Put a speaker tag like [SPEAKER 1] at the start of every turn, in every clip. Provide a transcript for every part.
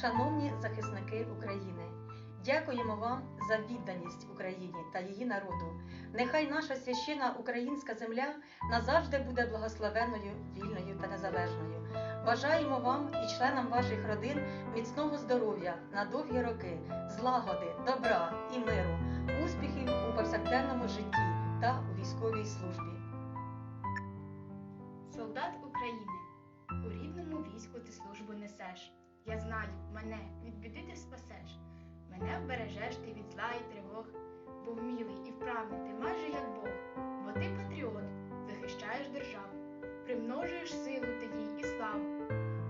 [SPEAKER 1] Шановні захисники України, дякуємо вам за відданість Україні та її народу. Нехай наша священна українська земля назавжди буде благословенною, вільною та незалежною. Бажаємо вам і членам ваших родин міцного здоров'я на довгі роки, злагоди, добра і миру, успіхів у повсякденному житті та у військовій службі.
[SPEAKER 2] Солдат України, у рідному війську ти службу несеш. Я знаю, мене від біди ти спасеш. Мене вбережеш ти від зла і тривог, бо вмілий і вправний ти майже як Бог, бо ти патріот, захищаєш державу, примножуєш силу тоді і славу.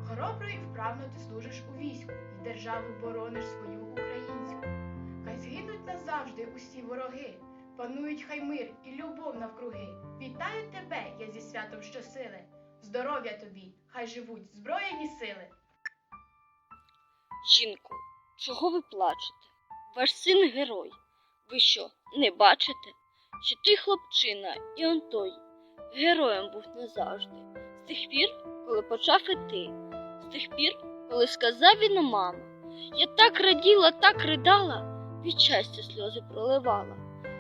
[SPEAKER 2] Хоробро і вправно ти служиш у війську, і державу борониш свою українську. Хай згинуть назавжди усі вороги, панують хай мир і любов навкруги. Вітаю тебе, я зі святом щосили. Здоров'я тобі, хай живуть збройні сили.
[SPEAKER 3] Жінко, чого ви плачете? Ваш син герой. Ви що, не бачите? Що той хлопчина і он той героєм був назавжди. З тих пір, коли почав іти, з тих пір, коли сказав він мама. Я так раділа, так ридала, від щастя сльози проливала.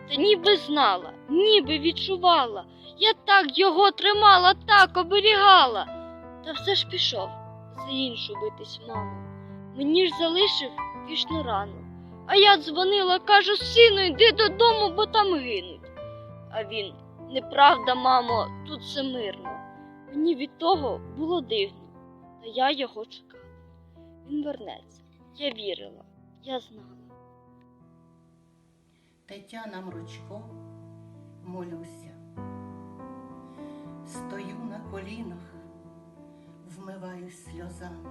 [SPEAKER 3] Та ніби знала, ніби відчувала. Я так його тримала, так оберігала. Та все ж пішов за іншу битись, мамо. Мені ж залишив вічну рану. А я дзвонила, кажу, сину, йди додому, бо там гинуть. А він, неправда, мамо, тут все мирно. Мені від того було дивно, та я його чекала. Він вернеться. Я вірила, я знала.
[SPEAKER 4] Тетяна Мручко, молюся. Стою на колінах, вмиваюсь сльозами,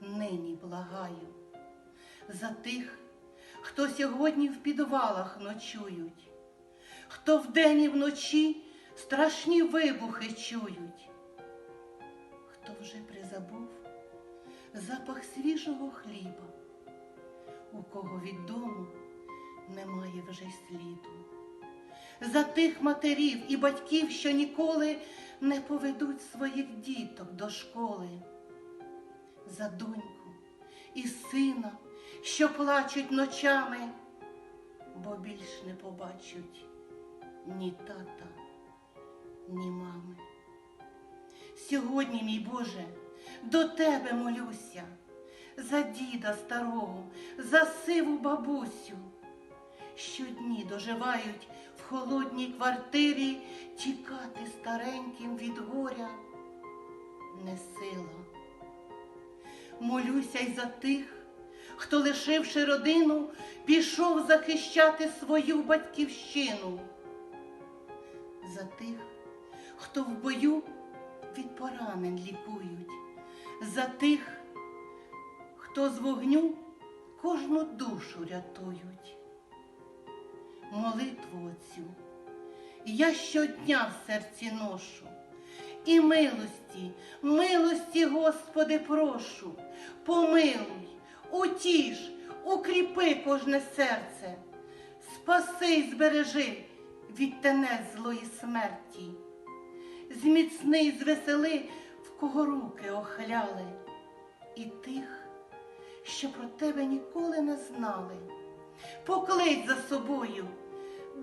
[SPEAKER 4] нині благаю. За тих, хто сьогодні в підвалах ночують, хто вдень і вночі страшні вибухи чують, хто вже призабув запах свіжого хліба, у кого від дому немає вже сліду. За тих матерів і батьків, що ніколи не поведуть своїх діток до школи, за доньку і сина, що плачуть ночами, бо більш не побачать ні тата, ні мами. Сьогодні, мій Боже, до Тебе молюся, за діда старого, за сиву бабусю. Щодні доживають в холодній квартирі, тікати стареньким від горя не сила. Молюся й за тих, хто, лишивши родину, пішов захищати свою батьківщину. За тих, хто в бою від поранень лікують, за тих, хто з вогню кожну душу рятують. Молитву оцю я щодня в серці ношу. І милості, милості, Господи, прошу, помилуй, утіш, укріпи кожне серце, спаси й збережи від тенець злої смерті, зміцни й звесели, в кого руки охляли, і тих, що про тебе ніколи не знали. Поклич за собою,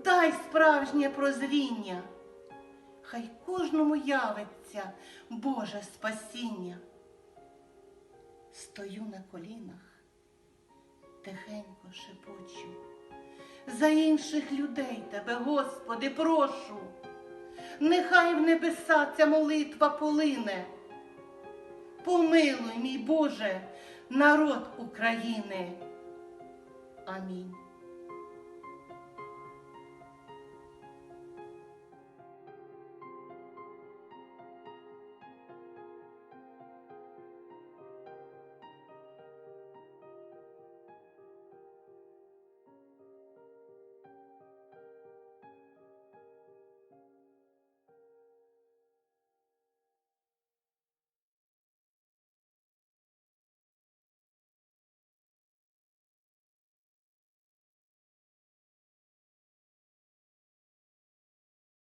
[SPEAKER 4] дай справжнє прозріння хай кожному явиться Боже спасіння. Стою на колінах, тихенько шепочу. За інших людей тебе, Господи, прошу, нехай в небеса ця молитва полине. Помилуй, мій Боже, народ України. Амінь.